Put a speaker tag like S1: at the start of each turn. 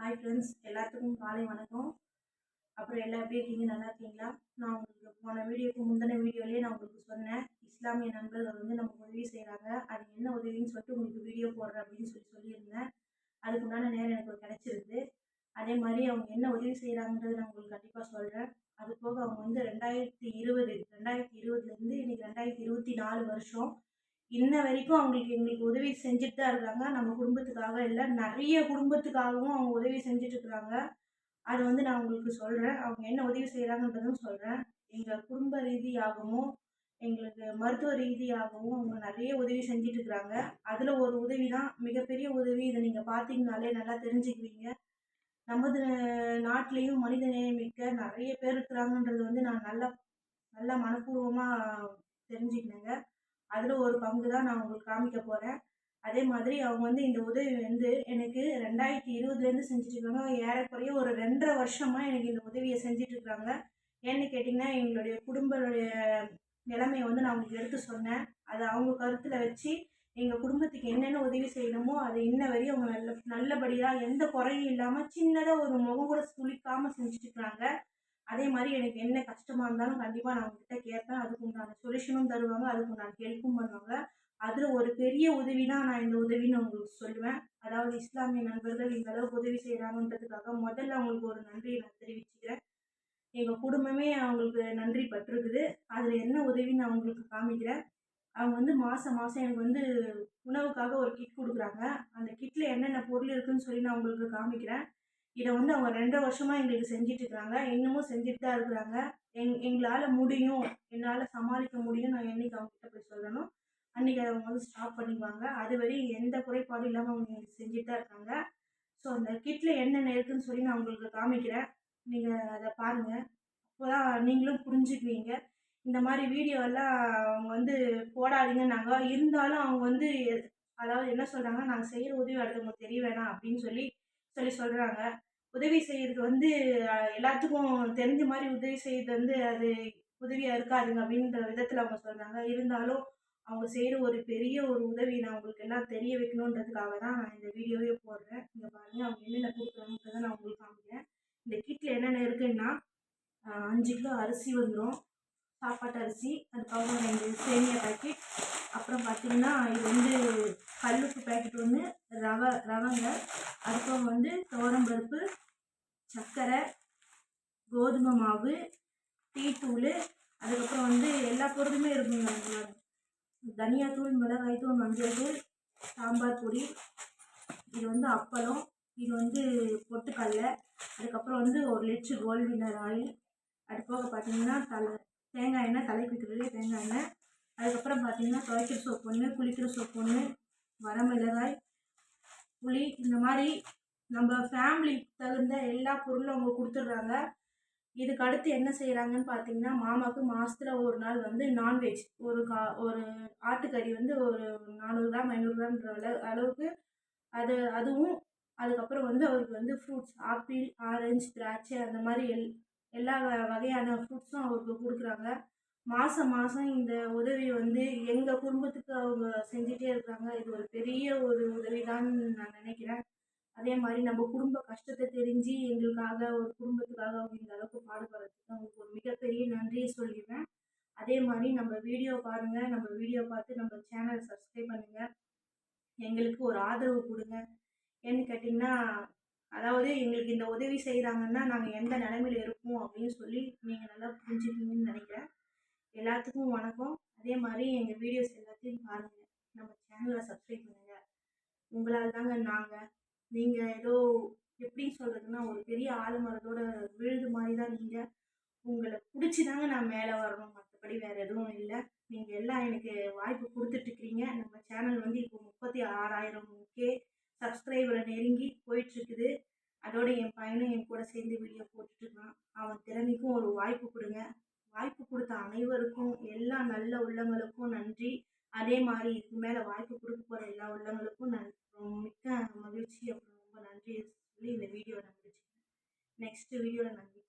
S1: hi friends எல்லாத்துக்கும் காலை வணக்கம் அப்புறம் எல்லா எப்படி இருக்கீங்க நல்லா இருக்கீங்களா நான் உங்களுக்கு போன வீடியோக்கு முந்தின வீடியோலேயே நான் உங்களுக்கு சொன்னேன் இஸ்லாமிய நண்பர்கள் வந்து நமக்கு உதவி செய்கிறாங்க அது என்ன உதவின்னு சொல்லிட்டு உங்களுக்கு வீடியோ போடுறேன் அப்படின்னு சொல்லி சொல்லியிருந்தேன் அதுக்கு உண்டான நேரம் எனக்கு கிடைச்சிருக்கு அதே மாதிரி அவங்க என்ன உதவி செய்கிறாங்கன்றது நான் உங்களுக்கு கண்டிப்பாக சொல்கிறேன் அது போக அவங்க வந்து ரெண்டாயிரத்தி இருபது ரெண்டாயிரத்தி இருபதுலேருந்து இன்றைக்கி ரெண்டாயிரத்தி இருபத்தி நாலு வருஷம் இன்ன வரைக்கும் அவங்களுக்கு எங்களுக்கு உதவி செஞ்சுட்டு தான் இருக்காங்க நம்ம குடும்பத்துக்காக இல்லை நிறைய குடும்பத்துக்காகவும் அவங்க உதவி செஞ்சுட்டு இருக்கிறாங்க அது வந்து நான் உங்களுக்கு சொல்கிறேன் அவங்க என்ன உதவி செய்கிறாங்கன்றதும் சொல்கிறேன் எங்கள் குடும்ப ரீதியாகவும் எங்களுக்கு மருத்துவ ரீதியாகவும் அவங்க நிறைய உதவி செஞ்சுட்டு இருக்கிறாங்க அதில் ஒரு உதவி தான் மிகப்பெரிய உதவி இதை நீங்கள் பார்த்தீங்கனாலே நல்லா தெரிஞ்சுக்குவீங்க நமது நாட்டிலையும் மனித நேயமிக்க நிறைய பேர் இருக்கிறாங்கன்றது வந்து நான் நல்லா நல்லா மனப்பூர்வமாக தெரிஞ்சுக்கினேங்க அதில் ஒரு பங்கு தான் நான் உங்களுக்கு காமிக்க போகிறேன் அதே மாதிரி அவங்க வந்து இந்த உதவி வந்து எனக்கு ரெண்டாயிரத்தி இருபதுலேருந்து செஞ்சுட்ருக்காங்க ஏறக்குறைய ஒரு ரெண்டரை வருஷமாக எனக்கு இந்த உதவியை செஞ்சிட்ருக்குறாங்க ஏன்னு கேட்டிங்கன்னா எங்களுடைய குடும்பனுடைய நிலைமையை வந்து நான் அவங்களுக்கு எடுத்து சொன்னேன் அதை அவங்க கருத்தில் வச்சு எங்கள் குடும்பத்துக்கு என்னென்ன உதவி செய்யணுமோ அதை இன்ன வரையும் அவங்க நல்ல நல்லபடியாக எந்த குறையும் இல்லாமல் சின்னதாக ஒரு முகம் கூட சுழிக்காமல் செஞ்சுட்டு அதே மாதிரி எனக்கு என்ன கஷ்டமாக இருந்தாலும் கண்டிப்பாக நான் அவங்ககிட்ட கேட்பேன் அதுக்கு உண்டான சொல்யூஷனும் தருவாங்க அதுக்கு உண்டான ஹெல்ப்பும் பண்ணுவாங்க அதில் ஒரு பெரிய உதவினா நான் இந்த உதவின்னு உங்களுக்கு சொல்லுவேன் அதாவது இஸ்லாமிய நண்பர்கள் இந்த அளவுக்கு உதவி செய்கிறாங்கன்றதுக்காக முதல்ல அவங்களுக்கு ஒரு நன்றியை நான் தெரிவிச்சுக்கிறேன் எங்கள் குடும்பமே அவங்களுக்கு நன்றி பட்டிருக்குது அதில் என்ன உதவி நான் அவங்களுக்கு காமிக்கிறேன் அவங்க வந்து மாதம் மாதம் எனக்கு வந்து உணவுக்காக ஒரு கிட் கொடுக்குறாங்க அந்த கிட்டில் என்னென்ன பொருள் இருக்குதுன்னு சொல்லி நான் உங்களுக்கு காமிக்கிறேன் இதை வந்து அவங்க ரெண்டரை வருஷமாக எங்களுக்கு செஞ்சுட்டு இருக்கிறாங்க இன்னமும் செஞ்சுட்டு தான் இருக்கிறாங்க எங் எங்களால் முடியும் என்னால் சமாளிக்க முடியும் நான் என்றைக்கு அவங்ககிட்ட போய் சொல்லணும் அன்றைக்கி அவங்க வந்து ஸ்டாப் பண்ணிக்குவாங்க அது வரையும் எந்த குறைபாடும் இல்லாமல் அவங்க எங்களுக்கு செஞ்சுட்டு தான் இருக்காங்க ஸோ அந்த கிட்டில் என்னென்ன இருக்குதுன்னு சொல்லி நான் உங்களுக்கு காமிக்கிறேன் நீங்கள் அதை பாருங்கள் அப்போ தான் நீங்களும் புரிஞ்சுக்குவீங்க இந்த மாதிரி வீடியோவெல்லாம் அவங்க வந்து போடாதீங்கன்னாங்க நாங்கள் இருந்தாலும் அவங்க வந்து அதாவது என்ன சொல்கிறாங்க நாங்கள் செய்கிற உதவி அடுத்தவங்களுக்கு தெரிய வேணாம் அப்படின்னு சொல்லி சொல்லி சொல்கிறாங்க உதவி செய்கிறது வந்து எல்லாத்துக்கும் தெரிஞ்ச மாதிரி உதவி செய்கிறது வந்து அது உதவியாக இருக்காதுங்க அப்படின்ற விதத்தில் அவங்க சொல்கிறாங்க இருந்தாலும் அவங்க செய்கிற ஒரு பெரிய ஒரு உதவி நான் உங்களுக்கு எல்லாம் தெரிய வைக்கணுன்றதுக்காக தான் நான் இந்த வீடியோவே போடுறேன் இங்கே பாருங்கள் அவங்க என்னென்ன கொடுக்குறாங்கன்றத நான் உங்களுக்கு காமிக்கிறேன் இந்த கிட்டில் என்னென்ன இருக்குன்னா அஞ்சு கிலோ அரிசி வந்துடும் சாப்பாட்டு அரிசி அதுக்கப்புறம் ரெண்டு சேமியா பாக்கெட் அப்புறம் பார்த்திங்கன்னா இது வந்து கல்லுப்பு பேக்கெட் ஒன்று ரவை ரவங்க அதுக்கப்புறம் வந்து தோரம்பருப்பு சர்க்கரை கோதுமை மாவு டீத்தூள் அதுக்கப்புறம் வந்து எல்லா பொருளுமே இருக்குங்க தனியாத்தூள் மிளகாய்த்தூள் மஞ்சள் தூள் சாம்பார் பொடி இது வந்து அப்பளம் இது வந்து பொட்டுக்கல்ல அதுக்கப்புறம் வந்து ஒரு லிட்ரு கோல்டு வின்னர் ஆயில் அது போக பார்த்தீங்கன்னா தலை தேங்காய் எண்ணெய் தலைக்கு தேங்காய் எண்ணெய் அதுக்கப்புறம் பார்த்திங்கன்னா துவைக்கிற சோப்பு ஒன்று குளிக்கிற சோப்பு ஒன்று வரமிளகாய் புளி இந்த மாதிரி நம்ம ஃபேமிலிக்கு தகுந்த எல்லா பொருளும் அவங்க கொடுத்துட்றாங்க இதுக்கு அடுத்து என்ன செய்கிறாங்கன்னு பார்த்தீங்கன்னா மாமாவுக்கு மாதத்தில் ஒரு நாள் வந்து நான்வெஜ் ஒரு கா ஒரு ஆட்டுக்கறி வந்து ஒரு நானூறு கிராம் ஐநூறு கிராம்ன்ற அளவுக்கு அது அதுவும் அதுக்கப்புறம் வந்து அவருக்கு வந்து ஃப்ரூட்ஸ் ஆப்பிள் ஆரஞ்சு திராட்சை அந்த மாதிரி எல் எல்லா வகையான ஃப்ரூட்ஸும் அவருக்கு கொடுக்குறாங்க மாதம் மாதம் இந்த உதவி வந்து எங்கள் குடும்பத்துக்கு அவங்க செஞ்சுட்டே இருக்காங்க இது ஒரு பெரிய ஒரு உதவி தான் நான் நினைக்கிறேன் அதே மாதிரி நம்ம குடும்ப கஷ்டத்தை தெரிஞ்சு எங்களுக்காக ஒரு குடும்பத்துக்காக அவங்க இந்த அளவுக்கு பாடுபடுறதுக்கு அவங்களுக்கு ஒரு மிகப்பெரிய நன்றியை சொல்லிடுவேன் அதே மாதிரி நம்ம வீடியோ பாருங்கள் நம்ம வீடியோ பார்த்து நம்ம சேனல் சப்ஸ்கிரைப் பண்ணுங்கள் எங்களுக்கு ஒரு ஆதரவு கொடுங்க ஏன்னு கேட்டிங்கன்னா அதாவது எங்களுக்கு இந்த உதவி செய்கிறாங்கன்னா நாங்கள் எந்த நிலமையில இருப்போம் அப்படின்னு சொல்லி ஆள் நாங்க நாங்கள் நீங்கள் ஏதோ எப்படி சொல்கிறதுன்னா ஒரு பெரிய ஆலமரத்தோட விழுது மாதிரி தான் நீங்கள் உங்களை பிடிச்சி தாங்க நான் மேலே வரணும் மற்றபடி வேறு எதுவும் இல்லை நீங்கள் எல்லாம் எனக்கு வாய்ப்பு இருக்கிறீங்க நம்ம சேனல் வந்து இப்போ முப்பத்தி ஆறாயிரம் கே சப்ஸ்கிரைபரை நெருங்கி போயிட்டுருக்குது அதோட என் பையனும் என் கூட சேர்ந்து வீடியோ இருக்கான் அவன் திறமைக்கும் ஒரு இதுக்கு மேலே வாய்ப்பு கொடுக்க போகிற எல்லா உள்ளங்களுக்கும் நான் மிக்க மகிழ்ச்சி அப்புறம் ரொம்ப நன்றி சொல்லி இந்த வீடியோவை நான் முடிச்சுக்கிறேன் நெக்ஸ்ட் வீடியோவில் நன்றி